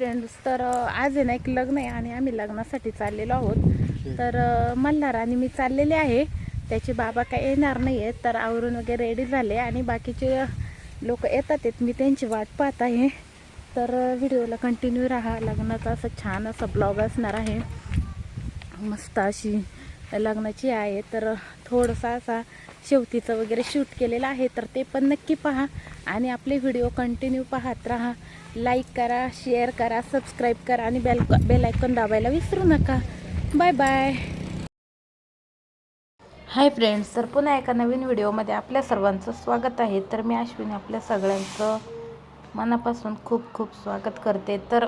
Friends तर आज आहे ना एक लग्न आहे आणि आम्ही लग्नासाठी चाललेलो आहोत. तर मल्हार आणि मी चाललेले आहे. त्याचे बाबा काय येणार नाही आहेत तर आवरून वगैरे रेडी झाले आणि बाकीचे लोक येतात आहेत. मी त्यांची वाट पाहत आहे. तर व्हिडिओला कंटिन्यू राहा. लग्नाचा असं छान असा ब्लॉग असणार आहे. मस्त अशी लग्नाची आहे तर थोडंसा असा शेवतीचं वगैरे शूट केलेलं आहे तर ते पण नक्की पहा. आणि आपले व्हिडिओ कंटिन्यू पाहत राहा. लाईक करा शेअर करा सबस्क्राईब करा आणि बेल बेलायकॉन दाबायला विसरू नका. बाय बाय हाय फ्रेंड्स तर पुन्हा एका नवीन व्हिडिओमध्ये आपल्या सर्वांचं स्वागत आहे. तर मी अश्विनी आपल्या सगळ्यांचं मनापासून खूप खूप स्वागत करते. तर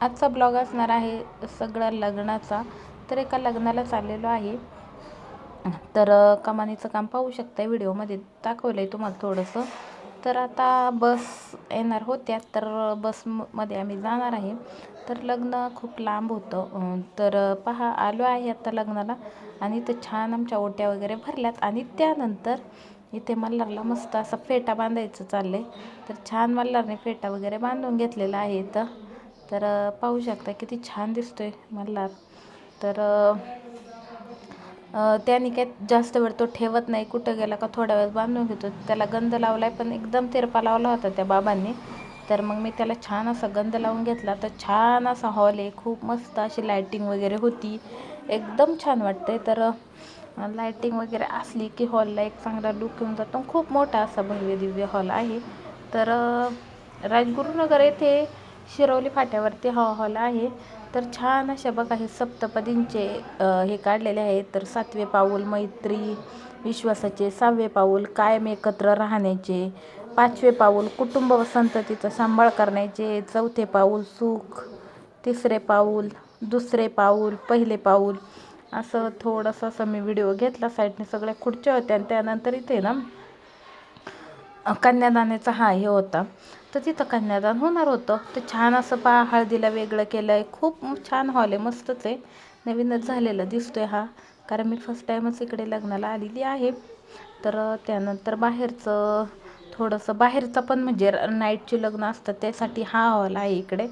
आजचा ब्लॉग असणार आहे सगळा लग्नाचा. तर एका लग्नाला चाललेलो आहे. तर कमानीचं काम पाहू शकता व्हिडिओमध्ये. दाखवलं आहे तुम्हाला थोडंसं. तर आता बस येणार होत्या. तर बसमध्ये आम्ही जाणार आहे. तर लग्न खूप लांब होतं. तर पहा आलो आहे आता लग्नाला. आणि इथं छान आमच्या ओट्या वगैरे भरल्यात. आणि त्यानंतर इथे मल्हारला मस्त असा फेटा बांधायचं चाललं आहे तर छान मल्हारने फेटा वगैरे बांधून घेतलेला आहे इथं. तर पाहू शकता किती छान दिसतोय मल्हार. तर त्याने काय जास्त वेळ तो ठेवत नाही कुठं गेला का थोड्या वेळ बांधून घेतो. त्याला गंध लावलाय पण एकदम तिरपा लावला होता त्या बाबांनी. तर मग मी त्याला छान असा गंध लावून घेतला. तर छान असा हॉल आहे खूप मस्त अशी लायटिंग वगैरे होती. एकदम छान वाटते तर लायटिंग वगैरे असली की हॉलला एक चांगला लुक येऊन जातो. खूप मोठा असा भव्य दिव्य हॉल आहे. तर राजगुरुनगर येथे शिरवली फाट्यावरती हा हॉल आहे. तर छान अशा बघा हे सप्तपदींचे हे काढलेले आहेत. तर सातवे पाऊल मैत्री विश्वासाचे. सहावे पाऊल कायम एकत्र राहण्याचे. पाचवे पाऊल कुटुंब व संततीचा सांभाळ करण्याचे. चौथे पाऊल सुख. तिसरे पाऊल दुसरे पाऊल पहिले पाऊल. असं थोडंसं असं मी व्हिडिओ घेतला साईडने सगळ्या खुर्च्या होत्या आणि त्यानंतर इथे ना कन्यादानाचा हा हे होता. तर तिथं कन्यादान होणार होतं. तर छान असं पा हळदीला वेगळं केलं आहे खूप छान हॉल आहे मस्तच आहे. नवीनच झालेला दिसतोय हा. कारण मी फर्स्ट टाईमच इकडे लग्नाला आलेली आहे. तर त्यानंतर बाहेरचं थोडंसं बाहेरचं पण म्हणजे नाईटचे लग्न असतात त्यासाठी हा हॉल आहे इकडे.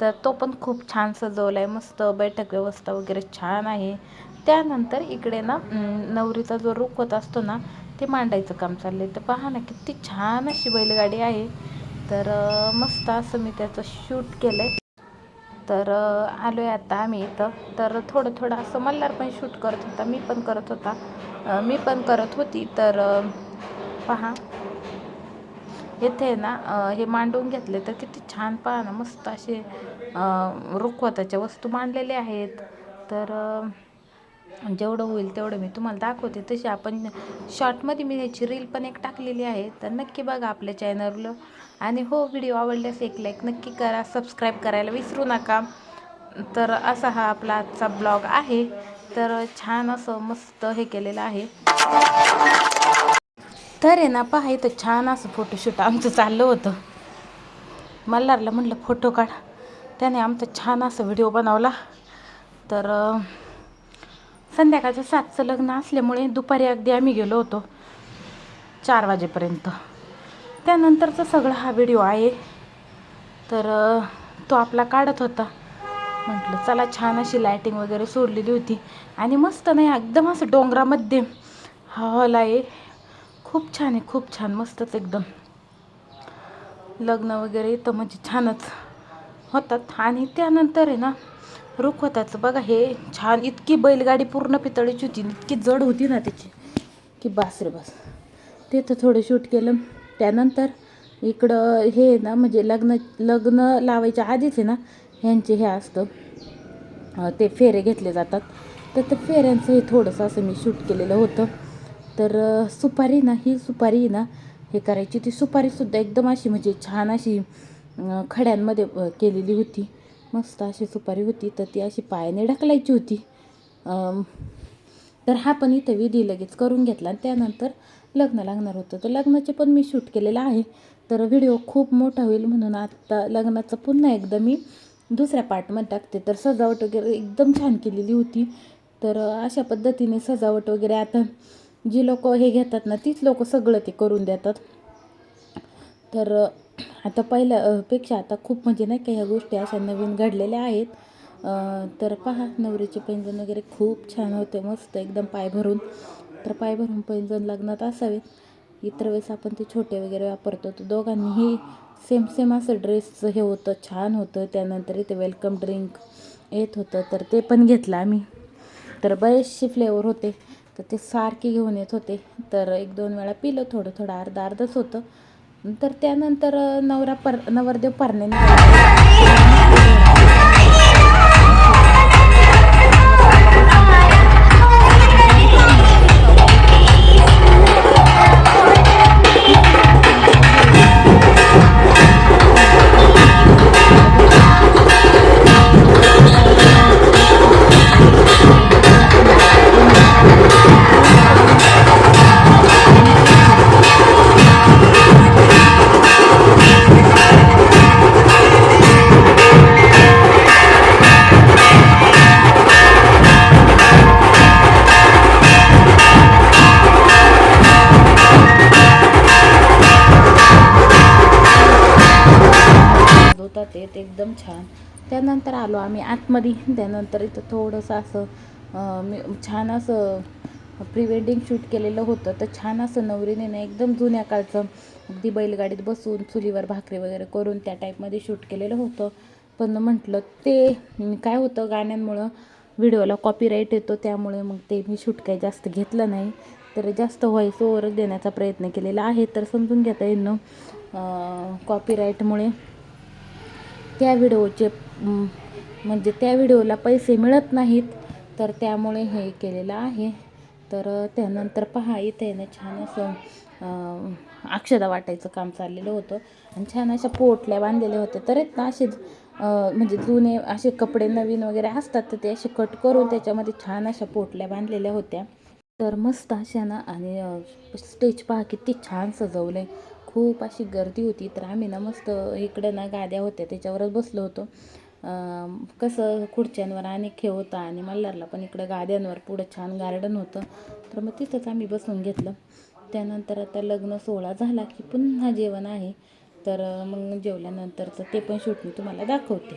तर तो पण खूप छान सजवला आहे मस्त बैठक व्यवस्था वगैरे छान आहे. त्यानंतर इकडे ना नवरीचा जो रुखवत असतो ना ते मांडायचं काम चाललं आहे तर पहा ना किती छान अशी बैलगाडी आहे. तर मस्त असं मी त्याचं शूट केलं आहे तर आलो आहे आता आम्ही इथं. तर थोडं थोडं असं मल्हार पण शूट करत होता मी पण करत होता. मी पण करत होती. तर पहा. येथे ना हे मांडून घेतले तर किती छान पहा ना मस्त असे रुखवताच्या वस्तू मांडलेले आहेत. तर जेवढं होईल तेवढं मी तुम्हाला दाखवते. तशी आपण शॉर्टमध्ये मी याची रील पण एक टाकलेली आहे. तर नक्की बघा आपल्या चॅनलला आणि हो व्हिडिओ आवडल्यास एक लाईक नक्की करा. सबस्क्राईब करायला विसरू नका. तर असा हा आपला आजचा ब्लॉग आहे. तर छान असं मस्त हे केलेलं आहे. तर आहे ना पहा इथं छान असं फोटोशूट आमचं चाललं होतं. मल्हारला म्हटलं फोटो काढ. त्याने आमचा छान असं व्हिडिओ बनवला. तर संध्याकाळचं सातचं लग्न असल्यामुळे दुपारी अगदी आम्ही गेलो होतो. चार वाजेपर्यंत. त्यानंतरचा सगळा हा व्हिडिओ आहे. तर तो आपला काढत होता. म्हटलं चला छान अशी लायटिंग वगैरे सोडलेली होती. आणि मस्त नाही एकदम असं डोंगरामध्ये हा हॉल आहे. खूप छान आहे खूप छान मस्तच एकदम. लग्न वगैरे तर म्हणजे छानच होतात. आणि त्यानंतर आहे ना रुखवताचं बघा हे छान इतकी बैलगाडी पूर्ण पितळीची होती. इतकी जड होती ना त्याची. की बास रे बास. ते तर थोडं शूट केलं. त्यानंतर इकडं हे ना म्हणजे लग्न लग्न लावायच्या आधीच आहे ना ह्यांचे हे असतं. ते फेरे घेतले जातात. तर ते फेऱ्यांचं हे थोडंसं असं मी शूट केलेलं होतं. तर सुपारी ना ही सुपारी ना हे करायची. ती सुपारीसुद्धा एकदम अशी म्हणजे छान अशी खड्यांमध्ये केलेली होती. मस्त अशी सुपारी होती तर ती अशी पायाने ढकलायची होती. तर हा पण इथं विधी लगेच करून घेतला आणि त्यानंतर लग्न लागणार होतं. तर लग्नाचे पण मी शूट केलेलं आहे. तर व्हिडिओ खूप मोठा होईल म्हणून आता लग्नाचं पुन्हा एकदा मी दुसऱ्या पार्टमध्ये टाकते. तर सजावट वगैरे एकदम छान केलेली होती. तर अशा पद्धतीने सजावट वगैरे आता जी लोक हे घेतात ना तीच लोक सगळं ते करून देतात. तर आता पहिल्या पेक्षा आता खूप म्हणजे नाही का ह्या गोष्टी अशा नवीन घडलेल्या आहेत. तर पहा नवरीचे पैंजण वगैरे खूप छान होते मस्त एकदम पाय भरून. तर पाय भरून पैंजण लग्नात असावेत. इतर वेळेस आपण ते छोटे वगैरे वापरतो तर दोघांनीही सेम सेम असं ड्रेसचं हे होतं छान होतं. त्यानंतर इथे वेलकम ड्रिंक येत होतं तर ते पण घेतलं आम्ही. तर बरेचसे फ्लेवर होते तर ते सारखे घेऊन येत होते. तर एक दोन वेळा पिलं थोडं थोडं अर्धा अर्धच होतं. तर त्यानंतर नवरा पर नवरदेव परण्याने आहेत एकदम छान. त्यानंतर आलो आम्ही आतमध्ये. त्यानंतर इथं थोडंसं असं मी छान असं प्री वेडिंग शूट केलेलं होतं. तर छान असं नवरीने ना एकदम जुन्या काळचं अगदी बैलगाडीत बसून चुलीवर भाकरी वगैरे करून त्या टाईपमध्ये शूट केलेलं होतं. पण म्हटलं ते काय होतं गाण्यांमुळं व्हिडिओला कॉपीराईट येतो त्यामुळे मग ते मी शूट काही जास्त घेतलं नाही. तर जास्त व्हॉईस ओवर देण्याचा प्रयत्न केलेला आहे. तर समजून घेता येईन कॉपीराईटमुळे त्या व्हिडिओचे म्हणजे त्या व्हिडिओला पैसे मिळत नाहीत तर त्यामुळे हे केलेलं आहे. तर त्यानंतर पहा इथे ना छान असं अक्षदा वाटायचं काम चाललेलं होतं. आणि छान अशा पोटल्या बांधलेल्या होत्या. तर आहेत ना असे म्हणजे जुने असे कपडे नवीन वगैरे असतात तर ते असे कट करून त्याच्यामध्ये छान अशा पोटल्या बांधलेल्या होत्या. तर मस्त अशा ना आणि स्टेज पहा किती छान सजवलं आहे खूप अशी गर्दी होती. तर आम्ही ना मस्त इकडं ना गाद्या होत्या त्याच्यावरच बसलो होतो. कसं खुर्च्यांवर आणि खेळ होता आणि मल्हारला पण इकडं गाद्यांवर पुढं छान गार्डन होतं. तर मग तिथंच आम्ही बसून घेतलं. त्यानंतर आता लग्न सोहळा झाला की पुन्हा जेवण आहे. तर मग जेवल्यानंतरचं ते पण शूट मी तुम्हाला दाखवते.